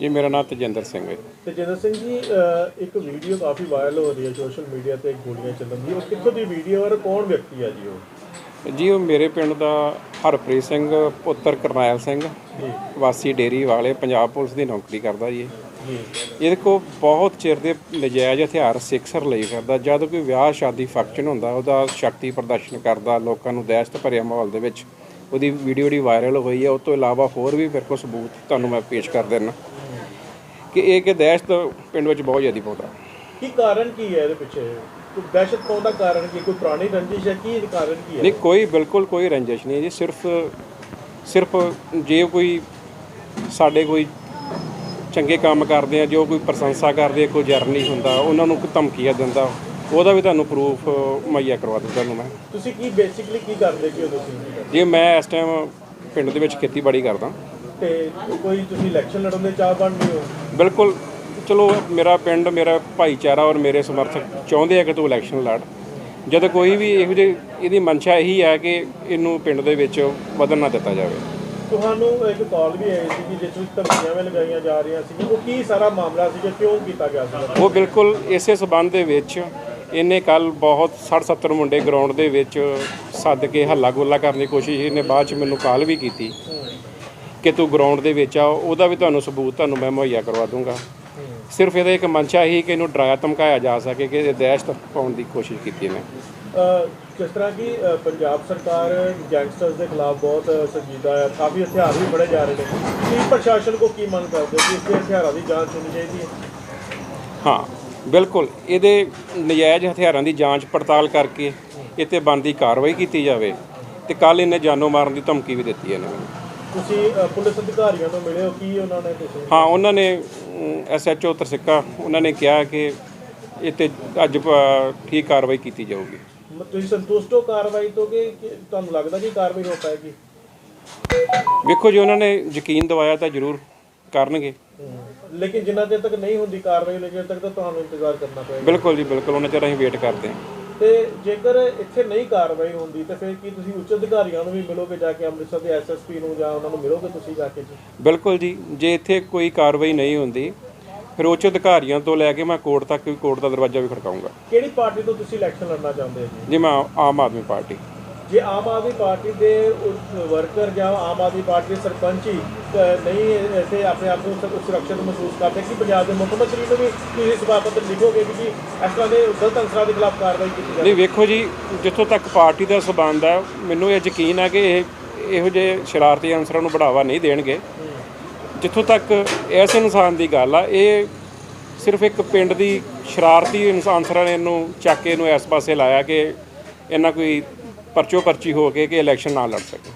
ਜੀ ਮੇਰਾ ਨਾਮ ਤਜਿੰਦਰ ਸਿੰਘ ਹੈ। ਤੇਜਿੰਦਰ ਸਿੰਘ ਜੀ ਇੱਕ ਵੀਡੀਓ ਕਾਫੀ ਵਾਇਰਲ ਹੋ ਰਹੀ ਹੈ ਸੋਸ਼ਲ ਮੀਡੀਆ ਤੇ ਗੋਲੀਆਂ ਚੱਲਣ ਦੀ। ਉਹ ਕਿੱਥੋਂ ਦੀ ਵੀਡੀਓ ਔਰ ਕੌਣ ਵਿਅਕਤੀ ਹੈ ਜੀ ਉਹ? ਜੀ ਉਹ ਮੇਰੇ ਪਿੰਡ ਦਾ ਹਰਪ੍ਰੀਤ ਸਿੰਘ ਪੁੱਤਰ ਕਰਨੈਲ ਸਿੰਘ ਵਾਸੀ ਡੇਰੀ ਵਾਲੇ ਪੰਜਾਬ ਪੁਲਿਸ ਦੀ ਨੌਕਰੀ ਕਰਦਾ ਜੀ ਇਹ। ਜੀ। ਇਹਦੇ ਕੋ ਬਹੁਤ ਚਿਰ ਦੇ ਨਜਾਇਜ਼ ਹਥਿਆਰ ਸਿਕਸਰ ਲਈ ਫਿਰਦਾ। ਜਦ ਕੋਈ ਵਿਆਹ ਸ਼ਾਦੀ ਫੰਕਸ਼ਨ ਹੁੰਦਾ ਉਹਦਾ ਸ਼ਕਤੀ ਪ੍ਰਦਰਸ਼ਨ ਕਰਦਾ ਲੋਕਾਂ ਨੂੰ ਦਹਿਸ਼ਤ ਭਰਿਆ ਮਾਹੌਲ ਦੇ ਵਿੱਚ। ਉਹਦੀ ਵੀਡੀਓ ਜਿਹੜੀ ਵਾਇਰਲ ਹੋਈ ਹੈ ਉਸ ਤੋਂ ਇਲਾਵਾ ਹੋਰ ਵੀ ਮੇਰੇ ਕੋਲ ਸਬੂਤ ਤੁਹਾਨੂੰ ਮੈਂ ਪੇਸ਼ ਕਰ ਦਿੰਦਾ। ਕਿ ਇਹ ਕਿ ਦਹਿਸ਼ਤ ਪਿੰਡ ਵਿੱਚ ਬਹੁਤ ਜ਼ਿਆਦਾ ਪਾਉਂਦਾ ਕੀ ਕਾਰਨ ਕੀ ਹੈ ਇਹਦੇ ਪਿੱਛੇ? ਕੋਈ ਦਹਿਸ਼ਤ ਪਾਉਣ ਦਾ ਕਾਰਨ ਕੀ? ਕੋਈ ਪੁਰਾਣੀ ਰੰਜਿਸ਼ ਹੈ ਕੀ? ਕਾਰਨ ਕੀ ਹੈ? ਨਹੀਂ ਕੋਈ ਬਿਲਕੁਲ ਕੋਈ ਰੰਜਿਸ਼ ਨਹੀਂ ਜੀ। ਸਿਰਫ ਸਿਰਫ ਜੇ ਕੋਈ ਸਾਡੇ ਕੋਈ ਚੰਗੇ ਕੰਮ ਕਰਦੇ ਆ ਜੋ ਕੋਈ ਪ੍ਰਸ਼ੰਸਾ ਕਰਦੇ ਆ ਕੋਈ ਜਰਨੀ ਹੁੰਦਾ ਉਹਨਾਂ ਨੂੰ ਕੋਈ ਧਮਕੀਆਂ ਦਿੰਦਾ ਉਹਦਾ ਵੀ ਤੁਹਾਨੂੰ ਪ੍ਰੂਫ ਮੁਹੱਈਆ ਕਰਵਾ ਦੂੰ ਤੁਹਾਨੂੰ ਮੈਂ। ਤੁਸੀਂ ਕੀ ਬੇਸਿਕਲੀ ਕੀ ਕਰਦੇ ਕੀ ਤੁਸੀਂ? ਜੇ ਮੈਂ ਇਸ ਟਾਈਮ ਪਿੰਡ ਦੇ ਵਿੱਚ ਖੇਤੀਬਾੜੀ ਕਰਦਾ। ਤੇ ਕੋਈ ਤੁਸੀਂ ਇਲੈਕਸ਼ਨ ਲੜਨ ਦੇ ਚਾਹ ਬਣ ਰਹੇ ਹੋ? ਬਿਲਕੁਲ। ਚਲੋ ਮੇਰਾ ਪਿੰਡ ਮੇਰਾ ਭਾਈਚਾਰਾ ਔਰ ਮੇਰੇ ਸਮਰਥਕ ਚਾਹੁੰਦੇ ਆ ਕਿ ਤੂੰ ਇਲੈਕਸ਼ਨ ਲੜ। ਜਦ ਕੋਈ ਵੀ ਇਹੋ ਜਿਹੀ ਇਹਦੀ ਮਨਸ਼ਾ ਇਹੀ ਹੈ ਕਿ ਇਹਨੂੰ ਪਿੰਡ ਦੇ ਵਿੱਚ ਵਧਣ ਨਾ ਦਿੱਤਾ ਜਾਵੇ। ਤੁਹਾਨੂੰ ਇੱਕ ਕਾਲ ਵੀ ਆਈ ਸੀ ਕਿ ਜਿਸ ਵਿੱਚ ਧਮਕੀਆਂ ਵੀ ਲਗਾਈਆਂ ਜਾ ਰਹੀਆਂ ਸੀ ਉਹ ਕੀ ਸਾਰਾ ਮਾਮਲਾ ਸੀ ਕਿ ਕਿਉਂ ਕੀਤਾ ਗਿਆ ਸੀ? ਉਹ ਬਿਲਕੁਲ ਇਸੇ ਸਬੰਧ ਦੇ ਵਿੱਚ ਇਹਨੇ ਕੱਲ ਬਹੁਤ 60 70 ਮੁੰਡੇ ਗਰਾਊਂਡ ਦੇ ਵਿੱਚ ਸੱਦ ਕੇ ਹੱਲਾ ਗੋਲਾ ਕਰਨ ਦੀ ਕੋਸ਼ਿਸ਼ ਇਹਨੇ ਬਾਅਦ ਚ ਮੈਨੂੰ ਕਾਲ ਵੀ ਕੀਤੀ। ਕਿ ਤੂੰ ਗਰਾਊਂਡ ਦੇ ਵਿੱਚ ਆ ਉਹਦਾ ਵੀ ਤੁਹਾਨੂੰ ਸਬੂਤ ਤੁਹਾਨੂੰ ਮੈਂ ਮੁਹੱਈਆ ਕਰਵਾ ਦੂੰਗਾ। ਸਿਰਫ ਇਹਦਾ ਇੱਕ ਮਨਸ਼ਾ ਹੀ ਕਿ ਇਹਨੂੰ ਡਰਾਇਆ ਧਮਕਾਇਆ ਜਾ ਸਕੇ ਕਿ ਇਹ ਦਹਿਸ਼ਤ ਪਾਉਣ ਦੀ ਕੋਸ਼ਿਸ਼ ਕੀਤੀ ਅਹ ਜਿਸ ਤਰ੍ਹਾਂ ਕਿ ਪੰਜਾਬ ਸਰਕਾਰ ਗੈਂਗਸਟਰਸ ਦੇ ਖਿਲਾਫ ਬਹੁਤ ਸੰਜੀਦਾ ਹੈ ਕਾਫੀ ਹਥਿਆਰ ਵੀ ਫੜੇ ਜਾ ਰਹੇ ਨੇ। ਕੀ ਪ੍ਰਸ਼ਾਸਨ ਕੋ ਕੀ ਮੰਗ ਕਰਦੇ ਹੋ ਕਿ ਇਸ ਦੇ ਹਥਿਆਰਾਂ ਦੀ ਜਾਂਚ ਹੋਣੀ ਚਾਹੀਦੀ ਹੈ? ਹਾਂ ਬਿਲਕੁਲ। ਇਹਦੇ ਨਜਾਇਜ਼ ਹਥਿਆਰਾਂ ਦੀ ਜਾਂਚ ਪੜਤਾਲ ਕਰਕੇ ਇਹ ਤੇ ਬਣਦੀ ਕਾਰਵਾਈ ਕੀਤੀ ਜਾਵੇ ਤੇ ਕੱਲ ਇਹਨੇ ਜਾਨੋਂ ਮਾਰਨ ਦੀ ਧਮਕੀ ਵੀ ਦਿੱਤੀ ਇਹਨੇ। ਮੈਨੂੰ ਤੁਸੀਂ ਪੁਲਿਸ ਅਧਿਕਾਰੀਆਂ ਤੋਂ ਮਿਲੇ ਹੋ? ਕੀ ਉਹਨਾਂ ਨੇ ਤੁਸੀਂ ਹਾਂ ਉਹਨਾਂ ਨੇ ਐਸਐਚਓ ਤਰਸਿੱਕਾ ਉਹਨਾਂ ਨੇ ਕਿਹਾ ਕਿ ਇਹ ਤੇ ਅੱਜ ਠੀਕ ਕਾਰਵਾਈ ਕੀਤੀ ਜਾਊਗੀ। ਤੁਸੀਂ ਸੰਤੁਸ਼ਟ ਹੋ ਕਾਰਵਾਈ ਤੋਂ ਕਿ ਤੁਹਾਨੂੰ ਲੱਗਦਾ ਕਿ ਕਾਰਵਾਈ ਹੋ ਪਾਏਗੀ? ਵੇਖੋ ਜੀ ਉਹਨਾਂ ਨੇ ਯਕੀਨ ਦਿਵਾਇਆ ਤਾਂ ਜ਼ਰੂਰ ਕਰਨਗੇ। ਲੇਕਿਨ ਜਿੰਨਾ ਚਿਰ ਤੱਕ ਨਹੀਂ ਹੁੰਦੀ ਕਾਰਵਾਈ ਉਨਾ ਚਿਰ ਤੱਕ ਤਾਂ ਤੁਹਾਨੂੰ ਇੰਤਜ਼ਾਰ ਕਰਨਾ ਪਏਗਾ। ਬਿਲਕੁਲ ਜੀ ਬਿਲਕੁਲ ਉਹਨਾਂ ਚਿਰ ਅਸੀਂ ਵੇਟ ਕਰਦੇ ਹਾਂ। ਤੇ ਜੇਕਰ ਇੱਥੇ ਨਹੀਂ ਕਾਰਵਾਈ ਹੁੰਦੀ ਤੇ ਫਿਰ ਕੀ ਤੁਸੀਂ ਉੱਚ ਅਧਿਕਾਰੀਆਂ ਨੂੰ ਵੀ ਮਿਲੋਗੇ ਜਾ ਕੇ ਅੰਮ੍ਰਿਤਸਰ ਦੇ ਐਸਐਸਪੀ ਨੂੰ ਜਾਂ ਉਹਨਾਂ ਨੂੰ ਮਿਲੋਗੇ ਤੁਸੀਂ ਜਾ ਕੇ ਜੀ? ਬਿਲਕੁਲ ਜੀ ਜੇ ਇੱਥੇ ਕੋਈ ਕਾਰਵਾਈ ਨਹੀਂ ਹੁੰਦੀ ਫਿਰ ਉੱਚ ਅਧਿਕਾਰੀਆਂ ਤੋਂ ਲੈ ਕੇ ਮੈਂ ਕੋਰਟ ਤੱਕ ਵੀ ਕੋਰਟ ਦਾ ਦਰਵਾਜ਼ਾ ਵੀ ਖੜਕਾਉਂਗਾ ਕਿਹੜੀ ਪਾਰਟੀ ਤੋਂ ਤੁਸੀਂ ਇਲੈਕਸ਼ਨ ਲੜਨਾ ਚਾਹੁੰਦੇ ਹੋ ਜੀ? ਜੀ ਮੈਂ ਆਮ ਆਦਮੀ ਪਾਰਟੀ। ਜੇ ਆਮ ਆਦਮੀ ਪਾਰਟੀ ਦੇ ਵਰਕਰ ਜਾਂ ਆਮ ਆਦਮੀ ਪਾਰਟੀ ਦੇ ਸਰਪੰਚ ਹੀ ਨਹੀਂ ਐਸੇ ਆਪਣੇ ਆਪ ਨੂੰ ਸੁਰੱਖਿਅਤ ਮਹਿਸੂਸ ਕਰਦੇ ਕਿ ਪੰਜਾਬ ਦੇ ਮੁੱਖ ਮੰਤਰੀ ਨੂੰ ਵੀ ਤੁਸੀਂ ਸਭਾ ਲਿਖੋਗੇ ਕਿ ਇਸ ਤਰ੍ਹਾਂ ਦੇ ਗਲਤ ਅੰਸਰਾਂ ਦੇ ਖਿਲਾਫ ਕਾਰਵਾਈ ਕੀਤੀ ਜਾਵੇ। ਨਹੀਂ, ਵੇਖੋ ਜੀ, ਜਿੱਥੋਂ ਤੱਕ ਪਾਰਟੀ ਦਾ ਸਬੰਧ ਹੈ, ਮੈਨੂੰ ਇਹ ਯਕੀਨ ਹੈ ਕਿ ਇਹ ਇਹੋ ਜਿਹੇ ਸ਼ਰਾਰਤੀ ਅਨਸਰਾਂ ਨੂੰ ਬੜਾਵਾ ਨਹੀਂ ਦੇਣਗੇ। ਜਿੱਥੋਂ ਤੱਕ ਇਸ ਇਨਸਾਨ ਦੀ ਗੱਲ ਆ, ਇਹ ਸਿਰਫ ਇੱਕ ਪਿੰਡ ਦੀ ਸ਼ਰਾਰਤੀ ਇਨਸਾਨ ਅਨਸਰਾਂ ਨੇ ਇਹਨੂੰ ਚੱਕ ਕੇ ਇਹਨੂੰ ਇਸ ਪਾਸੇ ਲਾਇਆ ਕਿ ਇਹਨਾਂ ਕੋਈ ਪਰਚੋ ਪਰਚੀ ਹੋ ਕੇ ਕਿ ਇਲੈਕਸ਼ਨ ਨਾ ਲੜ ਸਕੇ।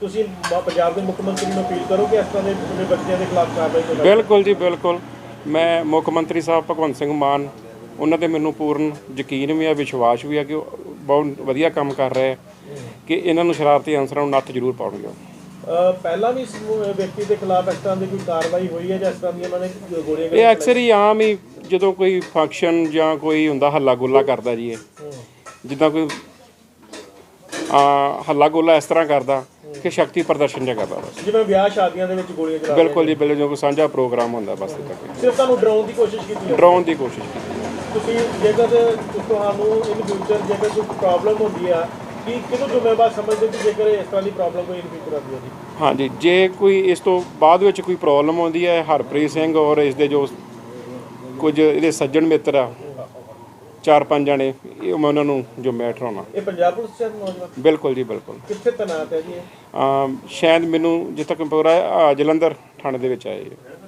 ਤੁਸੀਂ ਪੰਜਾਬ ਦੇ ਮੁੱਖ ਮੰਤਰੀ ਨੂੰ ਅਪੀਲ ਕਰੋ ਕਿ ਇਸ ਤਰ੍ਹਾਂ ਦੇ ਜਿਹੜੇ ਬੱਚਿਆਂ ਦੇ ਖਿਲਾਫ ਕਾਰਵਾਈ ਕਰੋ ਬਿਲਕੁਲ ਜੀ ਬਿਲਕੁਲ। ਮੈਂ ਮੁੱਖ ਮੰਤਰੀ ਸਾਹਿਬ ਭਗਵੰਤ ਸਿੰਘ ਮਾਨ ਉਹਨਾਂ ਤੇ ਮੈਨੂੰ ਪੂਰਨ ਯਕੀਨ ਵੀ ਆ ਵਿਸ਼ਵਾਸ ਵੀ ਆ ਕਿ ਉਹ ਬਹੁਤ ਵਧੀਆ ਕੰਮ ਕਰ ਰਹੇ ਆ ਕਿ ਇਹਨਾਂ ਨੂੰ ਸ਼ਰਾਰਤੀ ਅਨਸਰਾਂ ਨੂੰ ਨੱਥ ਜ਼ਰੂਰ ਪਾਉਣਗੇ ਪਹਿਲਾਂ ਵੀ ਇਸ ਵਿਅਕਤੀ ਦੇ ਖਿਲਾਫ ਇਸ ਤਰ੍ਹਾਂ ਦੀ ਕੋਈ ਕਾਰਵਾਈ ਹੋਈ ਹੈ ਜਾਂ ਇਸ ਤਰ੍ਹਾਂ ਦੀ ਉਹਨਾਂ ਨੇ ਗੋਲੀਆਂ ਇਹ ਅਕਸਰ ਹੀ ਆਮ ਹੀ ਜਦੋਂ ਕੋਈ ਫੰਕਸ਼ਨ ਜਾਂ ਕੋਈ ਹੁੰਦਾ ਹੱਲਾ ਗੋਲਾ ਕਰਦਾ ਜੀ ਇਹ। ਜਿੱਦਾਂ ਕੋਈ ਹੱਲਾ ਗੋਲਾ ਇਸ ਤਰ੍ਹਾਂ ਕਰਦਾ ਕਿ ਸ਼ਕਤੀ ਪ੍ਰਦਰਸ਼ਨ ਜਿਹਾ ਕਰਦਾ ਬਸ। ਜਿਵੇਂ ਵਿਆਹ ਸ਼ਾਦੀਆਂ ਦੇ ਵਿੱਚ ਗੋਲੀਆਂ ਚਲਾ ਬਿਲਕੁਲ ਜੀ ਬਿਲਕੁਲ ਜੋ ਕੋਈ ਸਾਂਝਾ ਪ੍ਰੋਗਰਾਮ ਹੁੰਦਾ ਬਸ ਸਿਰਫ ਤੁਹਾਨੂੰ ਡਰਾਉਣ ਦੀ ਕੋਸ਼ਿਸ਼ ਕੀਤੀ ਹੈ ਡਰਾਉਣ ਦੀ ਕੋਸ਼ਿਸ਼ ਕੀਤੀ। ਤੁਸੀਂ ਜੇਕਰ ਤੁਹਾਨੂੰ ਇਨ ਫਿਊਚਰ ਜੇਕਰ ਕੋਈ ਪ੍ਰੋਬਲਮ ਹੁੰਦੀ ਆ ਕੀ ਕਿਹਨੂੰ ਜ਼ਿੰਮੇਵਾਰ ਸਮਝਦੇ ਕਿ ਜੇਕਰ ਇਸ ਤਰ੍ਹਾਂ ਦੀ ਪ੍ਰੋਬਲਮ ਕੋਈ ਇਨ ਫਿਊਚਰ ਆਉਂਦੀ ਹੈ ਜੀ? ਹਾਂਜੀ ਜੇ ਕੋਈ ਇਸ ਤੋਂ ਬਾਅਦ ਵਿੱਚ ਕੋਈ ਪ੍ਰੋਬਲਮ ਆਉਂਦੀ ਹੈ ਹਰਪ੍ਰੀਤ ਸਿੰਘ ਔਰ ਇਸ ਦੇ ਜੋ ਕੁਝ ਇਹਦੇ ਸੱਜਣ ਮਿੱਤਰ ਆ ਚਾਰ ਪੰਜ ਜਣੇ ਇਹ ਮੈਂ ਉਹਨਾਂ ਨੂੰ ਜੋ ਮੈਂ ਠਰਾਉਣਾ ਇਹ ਪੰਜਾਬ ਪੁਲਿਸ ਚ ਨੌਜਵਾਨ? ਬਿਲਕੁਲ ਜੀ ਬਿਲਕੁਲ। ਕਿੱਥੇ ਤੈਨਾਤ ਹੈ ਜੀ ਇਹ? ਸ਼ਾਇਦ ਮੈਨੂੰ ਜਿੱਥੇ ਤੱਕ ਪਤਾ ਹੈ ਆ ਜਲੰਧਰ ਥਾਣੇ ਦੇ ਵਿੱਚ ਆਏ।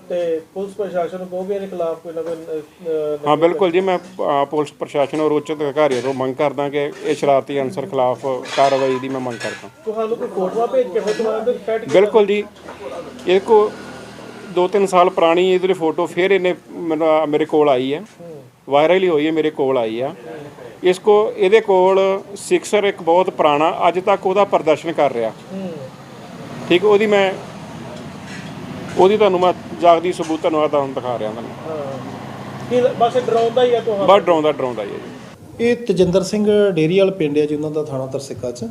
ਤੇ ਪੁਲਿਸ ਪ੍ਰਸ਼ਾਸਨ ਨੂੰ ਕਹੋਗੇ ਇਹਦੇ ਖਿਲਾਫ ਕੋਈ ਨਾ ਕੋਈ ਹਾਂ ਬਿਲਕੁਲ ਜੀ ਮੈਂ ਪੁਲਿਸ ਪ੍ਰਸ਼ਾਸਨ ਔਰ ਉੱਚ ਅਧਿਕਾਰੀਆਂ ਤੋਂ ਮੰਗ ਕਰਦਾ ਕਿ ਇਹ ਸ਼ਰਾਰਤੀ ਅਨਸਰ ਖਿਲਾਫ ਕਾਰਵਾਈ ਦੀ ਮੈਂ ਮੰਗ ਕਰਦਾ। ਤੁਹਾਨੂੰ ਕੋਈ ਫੋਟੋਆਂ ਭੇਜ ਕੇ ਫਿਰ ਤੁਹਾਨੂੰ ਦੇ ਫੈਟ ਬਿਲਕੁਲ ਜੀ। ਇਹ ਕੋ ਦੋ ਤਿੰਨ ਸਾਲ ਪੁਰਾਣੀ ਇਹਦੀ ਫੋਟੋ ਫਿਰ ਇਹਨੇ ਮੇਰੇ ਕੋਲ ਆਈ ਹੈ। ਵਾਇਰਲ ਹੀ ਹੋਈ ਹੈ ਮੇਰੇ ਕੋਲ ਆਈ ਆ। ਇਸ ਕੋ ਇਹਦੇ ਕੋਲ ਸਿਕਸਰ ਇੱਕ ਬਹੁਤ ਪੁਰਾਣਾ ਅੱਜ ਤੱਕ ਉਹਦਾ ਪ੍ਰਦਰਸ਼ਨ ਕਰ ਰਿਹਾ। ਠੀਕ ਉਹਦੀ ਮੈਂ ਉਹਦੀ ਤੁਹਾਨੂੰ ਮੈਂ ਜਾਗਦੀ ਸਬੂਤ ਤੁਹਾਨੂੰ ਆ ਤੁਹਾਨੂੰ ਦਿਖਾ ਰਿਹਾ ਕੀ ਬਸ ਡਰਾਉਂਦਾ ਹੀ ਆ ਤੁਹਾਨੂੰ ਬੜਾ ਡਰਾਉਂਦਾ ਡਰਾਉਂਦਾ ਹੀ ਹੈ ਜੀ। ਇਹ ਤਜਿੰਦਰ ਸਿੰਘ ਡੇਰੀ ਵਾਲ ਪਿੰਡ ਹੈ ਜੀ ਉਹਨਾਂ ਦਾ ਥਾਣਾ ਤਰਸਿੱਕਾ ਚ।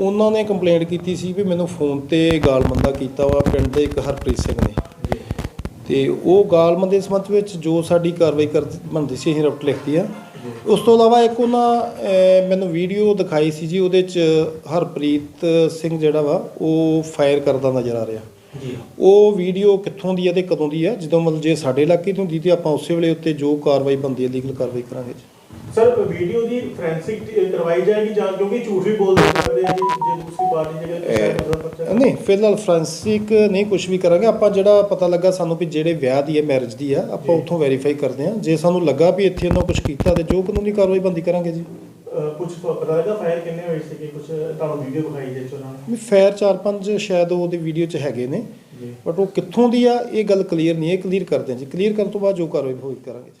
ਉਹਨਾਂ ਨੇ ਕੰਪਲੇਂਟ ਕੀਤੀ ਸੀ ਵੀ ਮੈਨੂੰ ਫੋਨ ਤੇ ਗਾਲਮੰਦਾ ਕੀਤਾ ਵਾ ਪਿੰਡ ਦੇ ਇੱਕ ਹਰਪ੍ਰੀਤ ਸਿੰਘ ਨੇ। ਤੇ ਉਹ ਗਾਲਮ ਦੇ ਸੰਬੰਧ ਵਿੱਚ ਜੋ ਸਾਡੀ ਕਾਰਵਾਈ ਕਰ ਬਣਦੀ ਸੀ ਅਸੀਂ ਰਿਪੋਰਟ ਲਿਖਤੀ ਆ। ਉਸ ਤੋਂ ਇਲਾਵਾ ਇੱਕ ਉਹਨਾਂ ਮੈਨੂੰ ਵੀਡੀਓ ਦਿਖਾਈ ਸੀ ਜੀ ਉਹਦੇ ਚ ਹਰਪ੍ਰੀਤ ਸਿੰਘ ਜਿਹੜਾ ਵਾ ਉਹ ਫਾਇਰ ਕਰਦਾ ਨਜ਼ਰ ਆ ਰਿਹਾ। ਜੀ। ਉਹ ਵੀਡੀਓ ਕਿੱਥੋਂ ਦੀ ਹੈ ਤੇ ਕਦੋਂ ਦੀ ਹੈ ਜਦੋਂ ਮਤਲਬ ਜੇ ਸਾਡੇ ਇਲਾਕੇ ਤੋਂ ਹੁੰਦੀ ਤੇ ਆਪਾਂ ਉਸੇ ਵੇਲੇ ਉੱਤੇ ਜੋ ਕਾਰਵਾਈ ਬਣਦੀ ਹੈ ਲੀਗਲ ਕਾਰਵਾਈ ਕਰਾਂਗੇ ਜੀ। ਸਰ ਵੀਡੀਓ ਦੀ ਫੋਰੈਂਸਿਕ ਕਰਵਾਈ ਜਾਏਗੀ ਜਾਂ ਕਿਉਂਕਿ ਝੂਠ ਵੀ ਬੋਲ ਸਕਦੇ ਆ ਜੀ ਜੇ ਦੂਸਰੀ ਪਾਰਟੀ ਜਿਹੜੇ ਨਹੀਂ ਫਿਲਹਾਲ ਫ੍ਰਾਂਸਿਕ ਨਹੀਂ ਕੁਝ ਵੀ ਕਰਾਂਗੇ। ਆਪਾਂ ਜਿਹੜਾ ਪਤਾ ਲੱਗਾ ਸਾਨੂੰ ਵੀ ਜਿਹੜੇ ਵਿਆਹ ਦੀ ਹੈ ਮੈਰਿਜ ਦੀ ਆ ਆਪਾਂ ਉੱਥੋਂ ਵੈਰੀਫਾਈ ਕਰਦੇ ਹਾਂ। ਜੇ ਸਾਨੂੰ ਲੱਗਾ ਵੀ ਇੱਥੇ ਉਹਨਾਂ ਕੁਝ ਕੀਤਾ ਤੇ ਜੋ ਕਾਨੂੰਨੀ ਕਾਰਵਾਈ ਬੰਦੀ ਕਰਾਂਗੇ ਜੀ। ਕੁਝ ਪਤਾ ਲੱਗਾ ਫਾਇਰ ਕਿੰਨੇ ਹੋਏ ਸੀ ਕੁਝ ਤੁਹਾਨੂੰ ਵੀਡੀਓ ਵਿਖਾਈ ਜੇ ਚੋਣਾਂ ਵੀ ਫੈਰ ਚਾਰ ਪੰਜ ਸ਼ਾਇਦ ਉਹਦੇ ਵੀਡੀਓ 'ਚ ਹੈਗੇ ਨੇ। ਬਟ ਉਹ ਕਿੱਥੋਂ ਦੀ ਆ ਇਹ ਗੱਲ ਕਲੀਅਰ ਨਹੀਂ ਹੈ ਕਲੀਅਰ ਕਰਦੇ ਹਾਂ ਜੀ। ਕਲੀਅਰ ਕਰਨ ਤੋਂ ਬਾਅਦ ਜੋ ਕਾਰਵਾਈ ਹੋਈ ਕਰਾਂਗੇ ਜੀ।